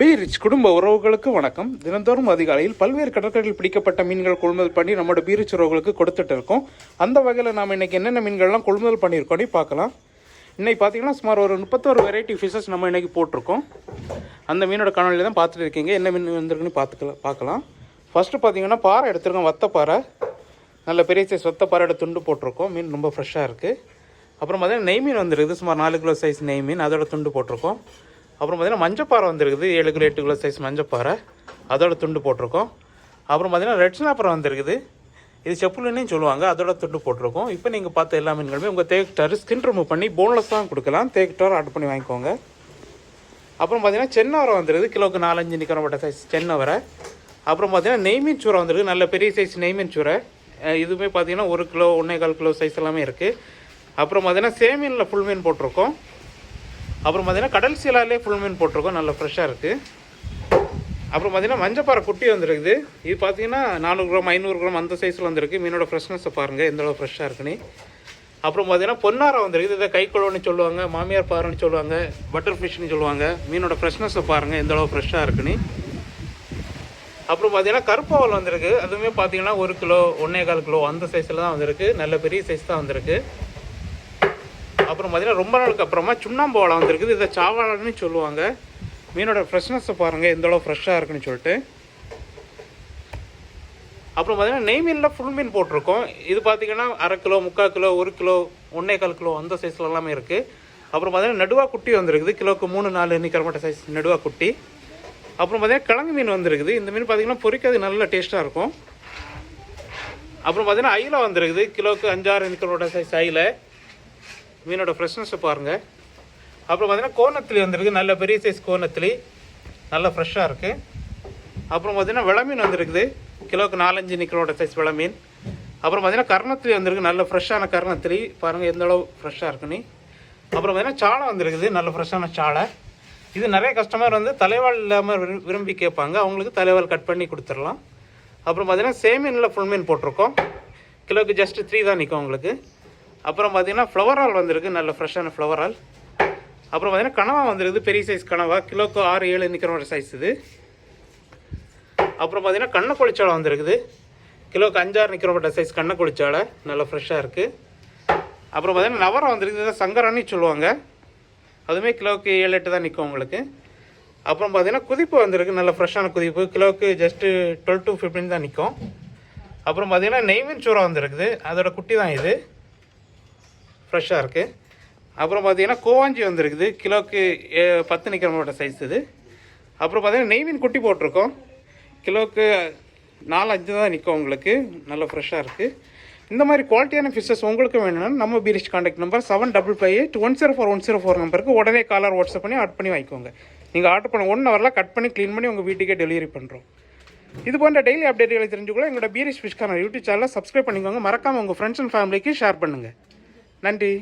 B rich குடும்ப உறவுகளுக்கு வணக்கம். தினந்தோறும் அதிகாலையில் பல்வேறு கடற்கரையில் பிடிக்கப்பட்ட மீன்கள் கொள்முதல் பண்ணி நம்மளோட பி ரிச் உறவுகளுக்கு கொடுத்துட்டு இருக்கோம். அந்த வகையில் நாம் இன்றைக்கி என்னென்ன மீன்கள்லாம் கொள்முதல் பண்ணியிருக்கோன்னு பார்க்கலாம். இன்றைக்கி பார்த்தீங்கன்னா சுமார் ஒரு முப்பத்தோரு வெரைட்டி ஃபிஷஸ் நம்ம இன்றைக்கி போட்டிருக்கோம். அந்த மீனோட காணொலியில் தான் பார்த்துட்டு இருக்கீங்க. என்ன மீன் வந்திருக்குன்னு பார்த்துக்கலாம் பார்க்கலாம். ஃபஸ்ட்டு பார்த்தீங்கன்னா பாறை எடுத்திருக்கோம் வத்த பாறை நல்ல பெரிய சைஸ் வத்த துண்டு போட்டிருக்கோம். மீன் ரொம்ப ஃப்ரெஷ்ஷாக இருக்குது அப்புறம் பார்த்தீங்கன்னா நெய் மீன் வந்துருக்குது. சுமார் நாலு கிலோ சைஸ் நெய் மீன். அதோட துண்டு போட்டிருக்கோம். அப்புறம் பார்த்தீங்கன்னா மஞ்சப்பாறை வந்திருக்குது. ஏழு கிலோ எட்டு கிலோ சைஸ் மஞ்சப்பாறை. அதோட துண்டு போட்டிருக்கோம். அப்புறம் பார்த்தீங்கன்னா ரெட் ஸ்னாப்பர் வந்திருக்குது. இது செப்புலுன்னு சொல்லுவாங்க. அதோட துண்டு போட்டிருக்கோம். இப்போ நீங்கள் பார்த்த எல்லா மீன்களுமே உங்கள் தேக்டார் ஸ்கின் ரிமூவ் பண்ணி போன்லெஸ் தான் கொடுக்கலாம். தேக்டார் ஆர்டர் பண்ணி வாங்கிக்கோங்க. அப்புறம் பார்த்தீங்கன்னா சென்னவரை வந்துருது கிலோக்கு நாலஞ்சு நிற்கிறப்பட்ட சைஸ் சென்னவரை அப்புறம் பார்த்தீங்கன்னா நெய்மீன் சூரை வந்துருக்கு நல்ல பெரிய சைஸ் நெய்மீன் சூரை இதுவுமே பார்த்தீங்கன்னா ஒரு கிலோ ஒன்றே கால் கிலோ சைஸ் எல்லாமே இருக்குது அப்புறம் பார்த்தீங்கன்னா சேமீனில் ஃபுல் மீன் போட்டிருக்கோம். அப்புறம் பார்த்தீங்கன்னா கடல் சீலாலே ஃபுல் மீன் போட்டிருக்கோம். நல்லா ஃப்ரெஷ்ஷாக இருக்குது அப்புறம் பார்த்தீங்கன்னா மஞ்சப்பாறை குட்டி வந்துருக்குது. இது பார்த்தீங்கன்னா நானூறு கிராம் ஐநூறு கிராம் அந்த சைஸில் வந்திருக்கு. மீனோட ஃப்ரெஷ்னஸை பாருங்கள் எந்த அளவு ஃப்ரெஷ்ஷாக இருக்குன்னு. அப்புறம் பார்த்தீங்கன்னா பொன்னாரம் வந்துருக்குது. இதை கைக்குழவுன்னு சொல்லுவாங்க மாமியார் பாறைன்னு சொல்லுவாங்க பட்டர் ஃபிஷ்னு சொல்லுவாங்க. மீனோட ஃப்ரெஷ்னஸை பாருங்கள் எந்த அளவு ஃப்ரெஷ்ஷாக இருக்குன்னு. அப்புறம் பார்த்தீங்கன்னா கருப்பாவல் வந்திருக்கு. அதுவுமே பார்த்தீங்கன்னா ஒரு கிலோ ஒன்றே கால் கிலோ அந்த சைஸில் தான் வந்திருக்கு. நல்ல பெரிய சைஸ் தான் வந்திருக்கு. அப்புறம் பார்த்தீங்கன்னா ரொம்ப நாளுக்கு அப்புறமா சுண்ணாம்பு வாழை வந்திருக்குது. இதை சாவாழைன்னு சொல்லுவாங்க. மீனோட ஃப்ரெஷ்னஸை பாருங்கள் எந்தளவு ஃப்ரெஷ்ஷாக இருக்குன்னு சொல்லிட்டு. அப்புறம் பார்த்தீங்கன்னா நெய் மீனில் ஃபுல் மீன் போட்டிருக்கோம். இது பார்த்தீங்கன்னா அரை கிலோ முக்கால் கிலோ ஒரு கிலோ ஒன்றே கால் கிலோ அந்த சைஸில் எல்லாமே இருக்குது அப்புறம் பார்த்தீங்கன்னா நடுவா குட்டி வந்திருக்குது. கிலோக்கு மூணு நாலு நிற்கிற மாட்ட சைஸ் நடுவா குட்டி. அப்புறம் பார்த்தீங்கன்னா கிழங்கு மீன் வந்திருக்குது. இந்த மீன் பார்த்தீங்கன்னா பொரிக்காது நல்ல டேஸ்ட்டாக இருக்கும். அப்புறம் பார்த்தீங்கன்னா ஐல வந்திருக்குது. கிலோக்கு அஞ்சாறு நிற்கிறோட சைஸ் ஐல மீனோட ஃப்ரெஷ்னஸை பாருங்கள் அப்புறம் பார்த்தீங்கன்னா கோணத்திலி வந்திருக்கு. நல்ல பெரிய சைஸ் கோணத்திலி. நல்லா ஃப்ரெஷ்ஷாக இருக்குது அப்புறம் பார்த்தீங்கன்னா விளமீன் வந்திருக்குது. கிலோக்கு நாலஞ்சு நிற்கிறோட சைஸ் விளமீன். அப்புறம் பார்த்தீங்கன்னா கர்ணத்திலி வந்திருக்கு. நல்ல ஃப்ரெஷ்ஷான கர்ணத்திலி. பாருங்கள் எந்த அளவு ஃப்ரெஷ்ஷாக இருக்குன்னு. அப்புறம் பார்த்தீங்கன்னா சாலை வந்திருக்குது. நல்ல ஃப்ரெஷ்ஷான சாலை. இது நிறைய கஸ்டமர் வந்து தலைவால் இல்லாமல் விரும்பி கேட்பாங்க. அவங்களுக்கு தலைவால் கட் பண்ணி கொடுத்துடலாம். அப்புறம் பார்த்தீங்கன்னா சேமீனில் ஃபுல் மீன் போட்டிருக்கோம். கிலோக்கு ஜஸ்ட் த்ரீ தான் நிற்கும் உங்களுக்கு. அப்புறம் பார்த்தீங்கன்னா ஃப்ளவர் ஆல் வந்திருக்கு நல்ல ஃப்ரெஷ்ஷான ஃப்ளவர் ஆல். அப்புறம் பார்த்தீங்கன்னா கனவா வந்திருக்குது பெரிய சைஸ் கனவா. கிலோக்கு ஆறு ஏழு நிற்கிற ஒரு சைஸ் இது. அப்புறம் பார்த்தீங்கன்னா கண்ணை குளிச்சாலை வந்திருக்குது. கிலோக்கு அஞ்சாறு நிற்கிறப்பட்ட சைஸ் கண்ணை குளிச்சாலை நல்லா ஃப்ரெஷ்ஷாக இருக்குது அப்புறம் பார்த்தீங்கன்னா நவரம் வந்திருக்குது இதை சங்கரானி சொல்லுவாங்க. அதுவுமே கிலோவுக்கு ஏழு எட்டு தான் நிற்கும் உங்களுக்கு. அப்புறம் பார்த்தீங்கன்னா குதிப்பு வந்திருக்கு நல்ல ஃப்ரெஷ்ஷான குதிப்பு. கிலோவுக்கு ஜஸ்ட்டு டுவெல் டு ஃபிஃப்டின் தான் நிற்கும் அப்புறம் பார்த்தீங்கன்னா நெய்மீன் சூறா வந்திருக்குது அதோட குட்டி தான் இது. ஃப்ரெஷ்ஷாக இருக்குது அப்புறம் பார்த்தீங்கன்னா கோவாஞ்சி வந்திருக்குது. கிலோவுக்கு பத்து நிற்கிறமோட சைஸ் இது. அப்புறம் பார்த்தீங்கன்னா நெய்மீன் குட்டி போட்டிருக்கோம். கிலோவுக்கு நாலு அஞ்சு தான் நிற்கும் உங்களுக்கு. நல்ல ஃப்ரெஷ்ஷாக இருக்குது இந்த மாதிரி குவாலிட்டியான ஃபிஷஸ் உங்களுக்கு வேணும்னா நம்ம பீரிஷ் contact number seven double five eight one zero four one zero four நம்பருக்கு உடனே காலர் வாட்ஸ்அப் பண்ணி ஆட் பண்ணி வாங்கிக்கோங்க. நீங்கள் ஆர்டர் பண்ண ஒன் ஹவரில் கட் பண்ணி க்ளீன் பண்ணி உங்கள் வீட்டுக்கே டெலிவரி பண்ணுறோம் இது போன்ற டெய்லி அப்டேட்டுகளை தெரிஞ்சுக்கொள்ள எங்களோட பீரிஸ் ஃபிஷ்கான யூடியூப் சேனலை சப்ஸ்கிரைப் பண்ணிக்கோங்க. மறக்காமல் உங்கள் ஃப்ரெண்ட்ஸ் அண்ட் ஃபேமிலிக்கு ஷேர் பண்ணுங்கள் நன்றி.